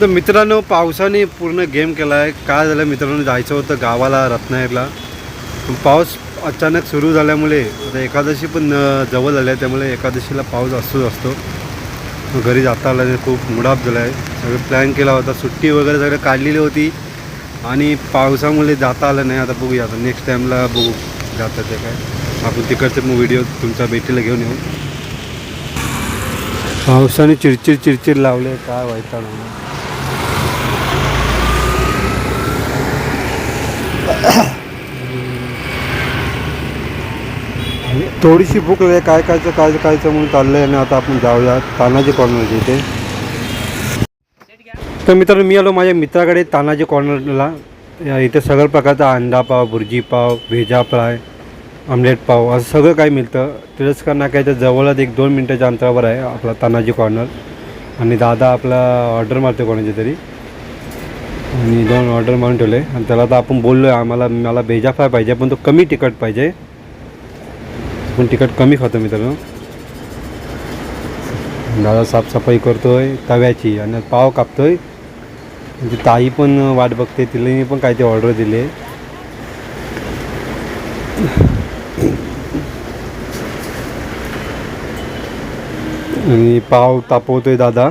तर मित्रांनो पावसाने पूर्ण गेम केला आहे काय झालं मित्रांनो जायचं होतं गावाला रत्नागिरीला. पाऊस अचानक सुरू झाल्यामुळे आता एकादशी पण जवळ आली आहे त्यामुळे एकादशीला पाऊस असतोच असतो. घरी जाता आला नाही खूप मुडाप झाला आहे सगळं प्लॅन केला होता सुट्टी वगैरे सगळं काढलेली होती. आणि पावसामुळे जाता आलं नाही. आता बघूया आता नेक्स्ट टाईमला बघू जातं ते काय. आपण तिकडचे मग व्हिडिओ तुमच्या भेटीला घेऊन येऊ. पावसाने चिडचिड चिडचिड लावले काय व्हायचा नाही थोडीशी भूक आहे काय कायचं काय कायचं म्हणून चाललंय आणि आता आपण जाऊया तानाजी कॉर्नरच्या इथे. तर मित्रांनो मी आलो माझ्या मित्राकडे तानाजी कॉर्नरला या इथे सगळ्या प्रकारचा अंडा पाव भुर्जी पाव भेजा फ्राय आमलेट पाव असं सगळं काही मिळतं. तिरस्कार नाक्याच्या जवळच एक दोन मिनटाच्या अंतरावर आहे आपला तानाजी कॉर्नर आणि दादा आपला ऑर्डर मारतो कोणाची तरी. आणि दोन ऑर्डर मारून ठेवले. आणि त्याला आता आपण बोललो आहे आम्हाला मला भेजा फ्राय पाहिजे पण तो कमी तिखट पाहिजे. पण तिखट कमी खातो मित्रांनो. दादा साफसफाई करतो आहे तव्याची आणि पाव कापतोय. म्हणजे ताई पण वाट बघते तिला पण काय ते ऑर्डर दिले. आणि पाव तापवतोय दादा.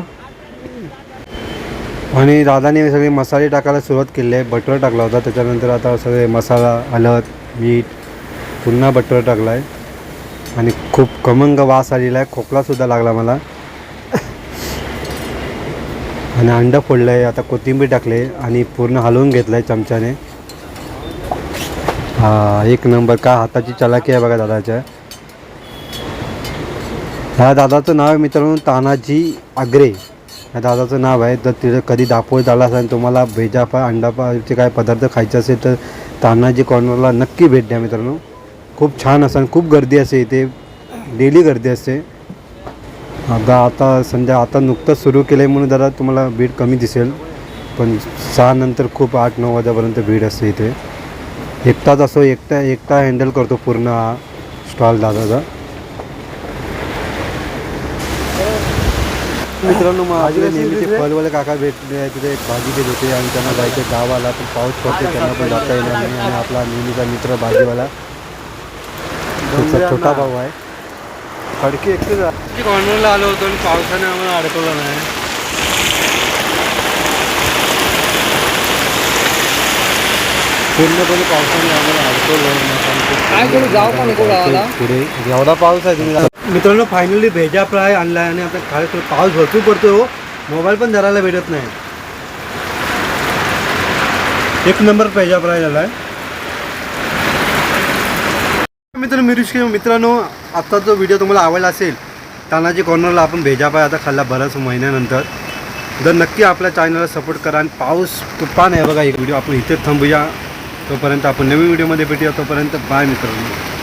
आणि दादाने सगळे मसाले टाकायला सुरुवात केली आहे. बटर टाकला होता. त्याच्यानंतर आता सगळे मसाला हळद मीठ पुन्हा बटर टाकला आहे. आणि खूप खमंग वास आलेला आहे. खोकलासुद्धा लागला मला. आणि अंडं फोडलं आहे आता कोथिंबीर टाकले आणि पूर्ण हलवून घेतलं आहे चमच्याने. हा एक नंबर का हाताची चलाकी आहे बघा दादाच्या. ह्या दादाचं नाव आहे मित्रांनो तानाजी आग्रे. या दादाचं नाव आहे तर तिथे कधी दापोळ झाला असेल तुम्हाला भेजापा अंडापाचे काय पदार्थ खायचे असेल तर तानाजी कॉर्नरला नक्की भेट द्या मित्रांनो. खूप छान असं खूप गर्दी असते इथे. डेली गर्दी असते. आता आता संध्या आता नुकतंच सुरू केलं आहे म्हणून जरा तुम्हाला भीड कमी दिसेल. पण सहा नंतर खूप आठ नऊ वाजेपर्यंत भीड असते इथे. एकटाच असो एकटा एकटा हँडल करतो पूर्ण स्टॉल दादाचा. मित्रांनो मग आपले नेहमीचे फलवाले काका भेटले तिथे एक भाजी देत होते आणि त्यांना जायचं गावाला पण पाऊस पडते त्यांना पण जाता येणार नाही. आणि आपला नेहमीचा मित्र भाजीवाला त्याचा छोटा भाऊ आहे. खडकी एकटे कॉर्नरला आलो होतो आणि पावसाने आम्हाला अडकवलं नाही. पूर्णपणे पावसाने आम्हाला अडकवलं काय करू? जाऊ का नको गावाला? पुढे एवढा पाऊस आहे तुम्ही मित्रांनो फायनली भेजा फ्राय आणला आणि आता खाली पाऊस भरपूर पडतो हो. मोबाईल पण धरायला भेटत नाही. एक नंबर भेजा फ्राय झाला आहे मित्र मिरुष मित्रांनो आता जो व्हिडिओ तुम्हाला आवडला असेल तानाजी कॉर्नरला आपण भेजा पाय आता खाल्ला बऱ्याच महिन्यानंतर. जर नक्की आपल्या चॅनलला सपोर्ट करा आणि पाऊस तुफान आहे बघा एक व्हिडिओ आपण इथे थांबूया. तोपर्यंत आपण नवीन व्हिडिओमध्ये भेटूया. तोपर्यंत बाय मित्रांनो.